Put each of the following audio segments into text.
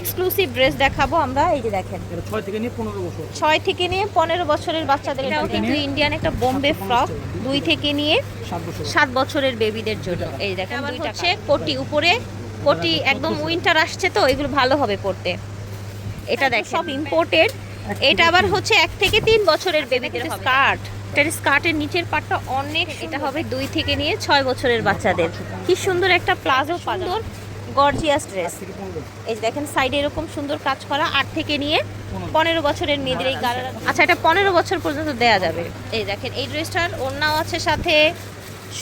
Exclusive dress দেখাবো আমরা এই যে দেখেন। ছয় থেকে নিয়ে পনেরো বছর। ছয় থেকে নিয়ে পনেরো বছরের বাচ্চাদের এটাও কিন্তু ইন্ডিয়ান একটা বোম্বে ফ্রক দুই থেকে নিয়ে সাত বছরের বেবিদের জন্য। এই দেখেন হচ্ছে কোটি উপরে কোটি একদম উইন্টার আসছে তো এগুলো ভালো হবে পড়তে এটা দেখ সব ইম্পোর্টেড এটা আবার হচ্ছে এক থেকে তিন বছরের বেবিদের স্কার্ট এটার স্কার্টের নিচের পাটটা অনেক এটা হবে দুই থেকে নিয়ে ছয় বছরের বাচ্চাদের। কি সুন্দর একটা প্লাজো সুন্দর। গর্জিয়াস ড্রেস এই দেখেন সাইডে এরকম সুন্দর কাজ করা আট থেকে নিয়ে পনেরো বছরের মেয়েদের এই গালার আচ্ছা এটা পনেরো বছর পর্যন্ত দেয়া যাবে। এই দেখেন এই ড্রেসটার ওড়নাও আছে সাথে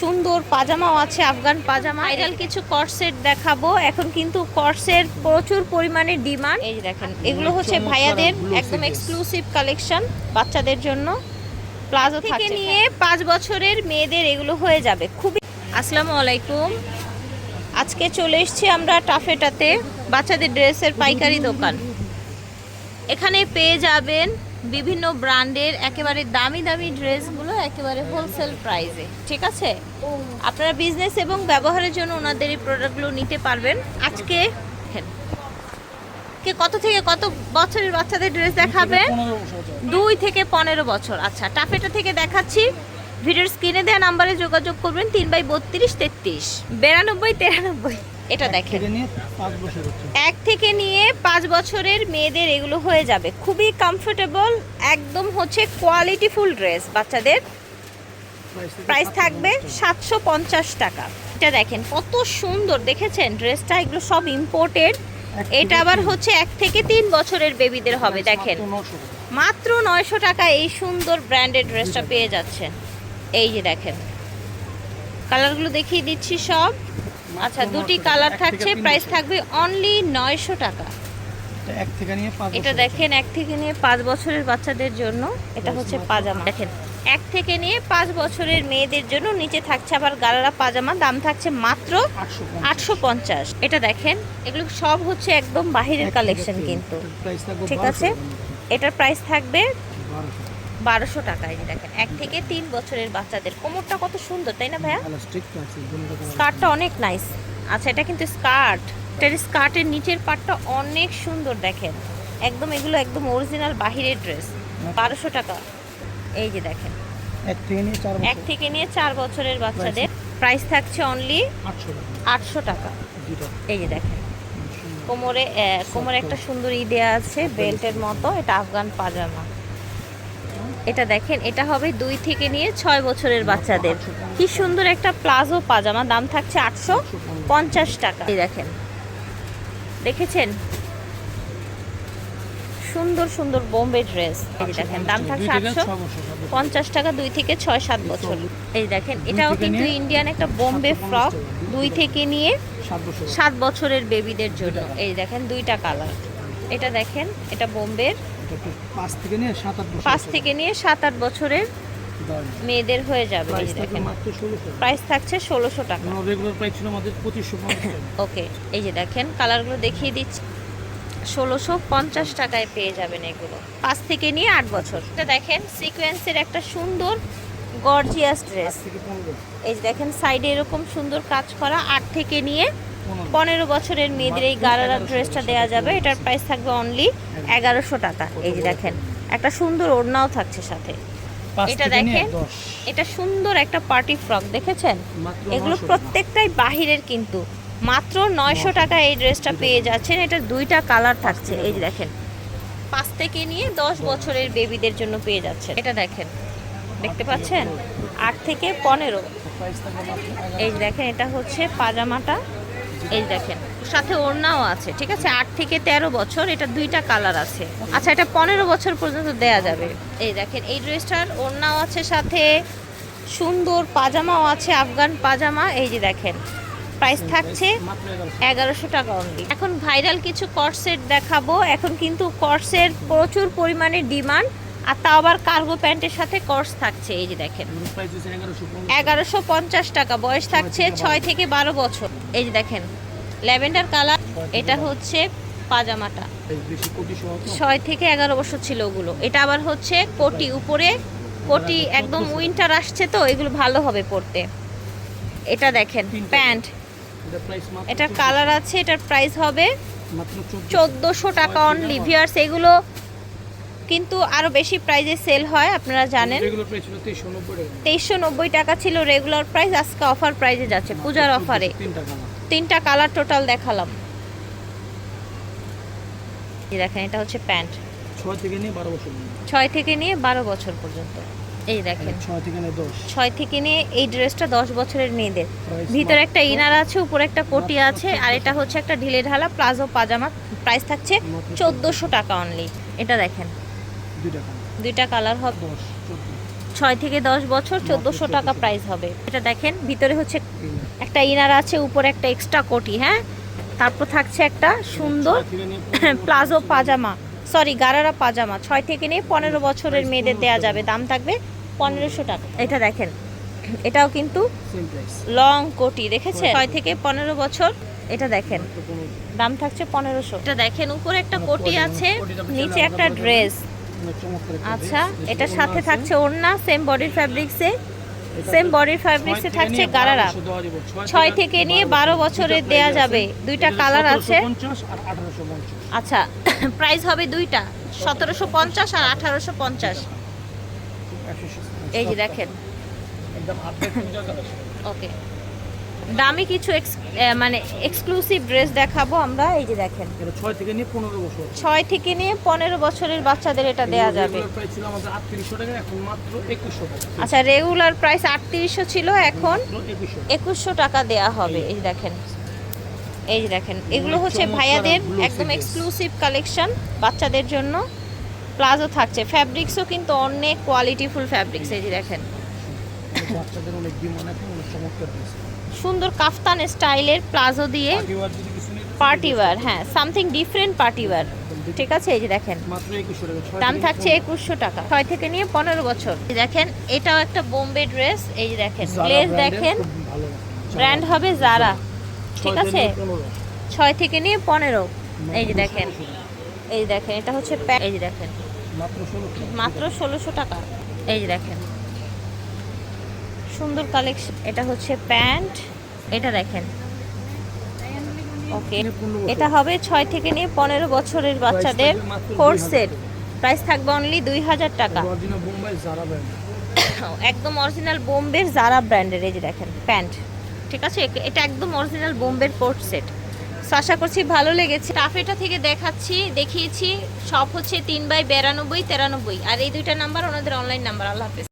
সুন্দর পাজামাও আছে আফগান পাজামা। ভাইরাল কিছু কর্সেট দেখাবো। এখন কিন্তু কর্সের প্রচুর পরিমাণে ডিমান্ড এই দেখেন এগুলো হচ্ছে ভাইয়াদের একদম এক্সক্লুসিভ কালেকশন বাচ্চাদের জন্য। প্লাজো থেকে নিয়ে পাঁচ বছরের মেয়েদের এগুলো হয়ে যাবে। খুবই আসসালামু আলাইকুম। আজকে চলে এসছি আমরা টাফেটাতে বাচ্চাদের ড্রেসের পাইকারি দোকান। এখানে পেয়ে যাবেন বিভিন্ন ব্র্যান্ডের একেবারে দামি দামি ড্রেসগুলো একেবারে হোলসেল প্রাইসে ঠিক আছে? আপনারা বিজনেস এবং ব্যবহারের জন্য ওনাদের এই প্রোডাক্টগুলো নিতে পারবেন। আজকে কে কত থেকে কত বছরের বাচ্চাদের ড্রেস দেখাবেন। দুই থেকে পনেরো বছর। আচ্ছা টাফেটা থেকে দেখাচ্ছি। ভিডিওর স্ক্রিনে দেওয়া নাম্বারে যোগাযোগ করবেন তিন বাই বত্রিশ তেত্রিশ। বিরানব্বই তিরানব্বই। এটা দেখেন। এক থেকে নিয়ে পাঁচ বছরের মেয়েদের এগুলো হয়ে যাবে। খুবই কমফোর্টেবল একদম হচ্ছে কোয়ালিটিফুল ড্রেস বাচ্চাদের। প্রাইস থাকবে সাতশো পঞ্চাশ টাকা। এটা দেখেন কত সুন্দর দেখেছেন? ড্রেসটা এগুলো সব ইম্পোর্টেড এটা আবার হচ্ছে এক থেকে তিন বছরের বেবিদের হবে দেখেন। মাত্র মাত্র নয়শো টাকা এই সুন্দর ব্র্যান্ডেড ড্রেসটা পেয়ে যাচ্ছেন। এই যে দেখেন। কালারগুলো দেখিয়ে দিচ্ছি সব। আচ্ছা দুটি কালার থাকছে প্রাইস থাকবে অনলি নয়শো টাকা। এটা এক থেকে নিয়ে পাঁচ এটা বছর দেখেন এক থেকে নিয়ে পাঁচ বছরের বাচ্চাদের জন্য। এটা হচ্ছে পাজামা। দেখেন এক থেকে নিয়ে পাঁচ বছরের মেয়েদের জন্য নিচে থাকছে আবার গালারা পাজামা দাম থাকছে মাত্র আটশো পঞ্চাশ। এটা দেখেন এগুলো সব হচ্ছে একদম বাহিরের কালেকশন কিন্তু। ঠিক আছে? এটার প্রাইস থাকবে 1200 বারোশো টাকায় দেখেন এক থেকে তিন বছরের বাচ্চাদের। কোমরটা কত সুন্দর তাই না ভাইয়া? স্কার্টটা অনেক নাইস আচ্ছা এটা কিন্তু স্কার্ট। এটার স্কার্টের নিচের পাটটা অনেক সুন্দর দেখেন। একদম এগুলো একদম অরিজিনাল বাহিরের ড্রেস বারোশো টাকা। এই যে দেখেন। এক থেকে নিয়ে চার বছরের বাচ্চাদের। প্রাইস থাকছে অনলি আটশো টাকা। আটশো টাকা। এই যে দেখেন। কোমরে কোমরে একটা সুন্দর ই দেওয়া আছে বেল্টের মতো এটা আফগান পাজামা। এটা দেখেন এটা হবে দুই থেকে নিয়ে ছয় বছরের বাচ্চাদের। কি সুন্দর একটা প্লাজো পাজামা দাম থাকছে আটশো পঞ্চাশ টাকা। এই দেখেন দেখেছেন? সুন্দর সুন্দর বোম্বে ড্রেস। এই দেখেন দাম থাকছে আটশো। পঞ্চাশ টাকা দুই থেকে ছয় সাত বছর। এই দেখেন এটাও কিন্তু ইন্ডিয়ান একটা বোম্বে ফ্রক দুই থেকে নিয়ে সাত বছরের বেবিদের জন্য। এই দেখেন দুইটা কালার। এটা দেখেন এটা বোম্বের। পাঁচ থেকে নিয়ে সাত আট বছরের মেয়েদের হয়ে যাবে দেখেন প্রাইস থাকছে ষোলোশো টাকা। রেগুলার প্রাইস ছিল আমাদের পঁচিশশো ওকে এই যে দেখেন কালারগুলো দেখিয়ে দিচ্ছি। ষোলোশো পঞ্চাশ টাকায় পেয়ে যাবেন এগুলো। পাঁচ থেকে নিয়ে আট বছর। এটা দেখেন সিকোয়েন্সের একটা সুন্দর গর্জিয়াস ড্রেস এই যে দেখেন সাইডে এরকম সুন্দর কাজ করা আট থেকে নিয়ে পনেরো বছরের মেয়েদের এই গারারা ড্রেসটা দেওয়া যাবে। এটার প্রাইস থাকবে অনলি এগারোশো টাকা। এই যে দেখেন একটা সুন্দর ওড়নাও থাকছে সাথে। এটা দেখেন এটা সুন্দর একটা পার্টি ফ্রক দেখেছেন? এগুলো প্রত্যেকটাই বাহিরের কিন্তু। মাত্র নয়শো টাকা এই ড্রেসটা পেয়ে যাচ্ছেন। এটা দুইটা কালার থাকছে। এই যে দেখেন পাঁচ থেকে নিয়ে দশ বছরের বেবিদের জন্য পেয়ে যাচ্ছেন। এটা দেখেন দেখতে পাচ্ছেন? আট থেকে পনেরো। এই দেখেন এটা হচ্ছে পাজামাটা। এই দেখেন, সাথে ওড়নাও আছে, ঠিক আছে? আট থেকে তেরো বছর, এটা দুইটা কালার আছে। আচ্ছা এটা পনেরো বছর পর্যন্ত দেয়া যাবে। এই দেখেন, এই ড্রেসটার ওড়নাও আছে সাথে, সুন্দর পাজামাও আছে, আফগান পাজামা। এই যে দেখেন প্রাইস থাকছে এগারোশো টাকা অনলি এখন ভাইরাল কিছু কর্সেট দেখাবো। এখন কিন্তু কর্সের প্রচুর পরিমাণে ডিমান্ড আর তা আবার কার্গো প্যান্টের সাথে কর্স থাকছে এই যে দেখেন। এগারোশো পঞ্চাশ টাকা বয়স থাকছে ছয় থেকে বারো বছর। এই যে দেখেন ল্যাভেন্ডার কালার এটা হচ্ছে পাজামাটা। ছয় থেকে এগারো বছর ছিল ওগুলো। এটা আবার হচ্ছে কোটি উপরে কোটি একদম উইন্টার আসছে তো এগুলো ভালো হবে পড়তে এটা দেখেন প্যান্ট। এটার কালার আছে এটার প্রাইস হবে চোদ্দোশো টাকা অনলি ভিয়ার্স এগুলো কিন্তু আরও বেশি প্রাইজে সেল হয় আপনারা জানেন। তেইশশো নব্বই টাকা। ছিল রেগুলার প্রাইস আজকে অফার প্রাইজে যাচ্ছে পূজার অফারে না তিনটা কালার টোটাল দেখালাম। এই দেখেন এটা হচ্ছে প্যান্ট। ছয় থেকে নিয়ে বারো বছর পর্যন্ত। এই দেখেন ছয় থেকে নিয়ে দশ। ছয় থেকে নিয়ে এই ড্রেসটা দশ বছরের মেয়েদের। ভিতরে একটা ইনার আছে উপরে একটা কোটি আছে আর এটা হচ্ছে একটা ঢিলে ঢালা প্লাজো পাজামা প্রাইস থাকছে চোদ্দোশো। টাকা অনলি এটা দেখেন। দুইটা কালার হবে। ছয় থেকে দশ বছর চোদ্দোশো টাকা প্রাইস হবে। এটা দেখেন ভিতরে হচ্ছে একটা ইনার আছে উপরে একটা এক্সট্রা কোটি হ্যাঁ? তারপর থাকছে একটা সুন্দর প্লাজো পাজামা। সরি গারারা পাজামা। ছয় থেকে নিয়ে পনেরো বছরের মেয়েদের দেয়া যাবে। দাম থাকবে পনেরোশো টাকা। এটা দেখেন এটাও কিন্তু লং কোটি দেখেছে ছয় থেকে পনেরো বছর এটা দেখেন দাম থাকছে পনেরোশো। এটা দেখেন উপরে একটা কোটি আছে নিচে একটা ড্রেস আচ্ছা। এটার সাথে থাকছে ওড়না সেম বডির ফ্যাব্রিক্সে এটা সেম বডির ফ্যাব্রিক্সে থাকছে গারারা। বছর ছয় থেকে নিয়ে বারো বছরের দেয়া যাবে। দুইটা কালার আছে। 1750 আর 1850 আচ্ছা প্রাইস হবে দুইটা সতেরোশো পঞ্চাশ আর আঠারোশো পঞ্চাশ। এই যে দেখেন। ওকে দামি কিছু মানে এক্সক্লুসিভ ড্রেস দেখাবো আমরা। এই যে দেখেন। ছয় থেকে নিয়ে পনেরো বছর। ছয় থেকে নিয়ে পনেরো বছরের বাচ্চাদের এটা দেয়া যাবে। আচ্ছা রেগুলার প্রাইস আটত্রিশশো ছিল এখন একুশশো একুশশো টাকা দেয়া হবে। এই দেখেন। এই যে দেখেন। এগুলো হচ্ছে ভাইয়াদের একদম এক্সক্লুসিভ কালেকশন বাচ্চাদের জন্য। প্লাজো থাকছে। ফ্যাব্রিক্সও কিন্তু অনেক কোয়ালিটিফুল ফ্যাব্রিক্স এই যে দেখেন। বাচ্চাদের অনেক অনেক চমৎকার সুন্দর কাফতান স্টাইলের প্লাজো দিয়ে পার্টি ওয়ার হ্যাঁ সামথিং ডিফারেন্ট পার্টি ওয়্যার ঠিক আছে এই যে দেখেন। দাম থাকছে একুশশো টাকা। ছয় থেকে নিয়ে পনেরো বছর। এই দেখেন এটাও একটা বোম্বে ড্রেস। এই যে দেখেন গ্লেজ দেখেন। ব্র্যান্ড হবে জারা ঠিক আছে? ছয় থেকে নিয়ে পনেরো। এই যে দেখেন। এই যে দেখেন এটা হচ্ছে এই যে দেখেন। মাত্র ষোলোশো টাকা। এই যে দেখেন। সুন্দর কালেকশন এটা হচ্ছে প্যান্ট। এটা দেখেন। ওকে এটা হবে ছয় থেকে নিয়ে পনেরো বছরের বাচ্চাদের 2000 সেট। প্রাইস থাকবে অনলি দুই হাজার টাকা। একদম অরিজিনাল বোম্বের জারা ব্র্যান্ডের এই যে দেখেন, প্যান্ট। ঠিক আছে? এটা একদম অরিজিনাল বোম্বের কোট সেট। সো আশা করছি ভালো লেগেছে। টাফেটা থেকে দেখাচ্ছি, দেখিয়েছি। সব হচ্ছে তিন বাই বিরানব্বই, তেরানব্বই। আর এই দুইটা নাম্বার ওনাদের অনলাইন নাম্বার আল্লাহ হাফেজ।